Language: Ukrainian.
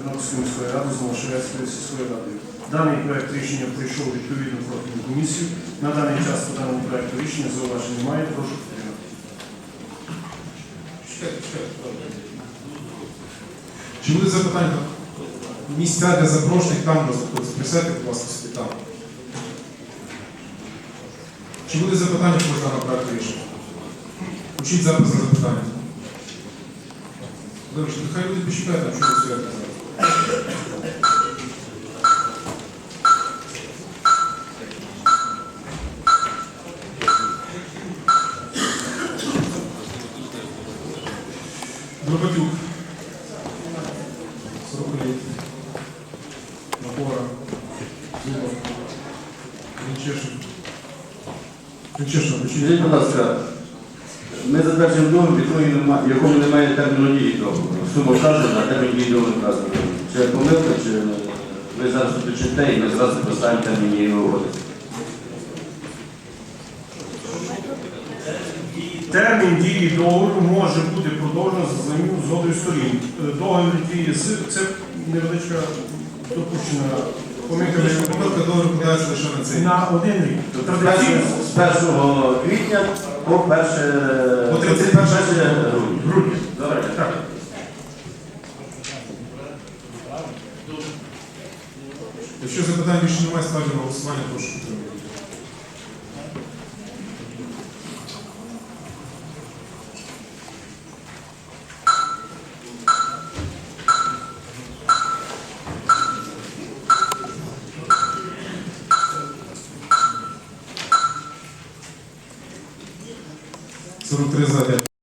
Тернопільської міської ради з Новошевецькою сільською радою. Даний проект рішення пройшов відповідну профільну комісію. На даний час по даному проекту рішення зауважень немає. Прошу підтримати. Чи буде запитання? Місця для запрошених там розходиться. Присядьте, будь ласка, собі там. Чи буде запитання по даному проекту рішення? Учіть запис на запитання. Добре, нехай люди почекають, там що ви стоять зараз. Дробатюк. Сороколіт. Напора. Зуба. Вінчешин. Вінчешин, почіть. Скажіть, будь ласка, ми затверджуємо договір, в якому нема- якому немає терміну дії договору. Сума вказана, а термін дії договору вказано. Чи помилка, чи ви зараз уточните і ми зразу поставимо термін дії угоди. Термін дії договору може бути продовжено за взаємною згодою сторін. Договір діє з це невеличка допущена помилка. Помилка договору подається лише на цей. на один рік. Тобто з Традиційно першого- з 1 квітня по 1 По 31 грудня. грудня. Добре. Так. Якщо запитань більше немає, ставлю на голосування, прошу підтримати. 43 за.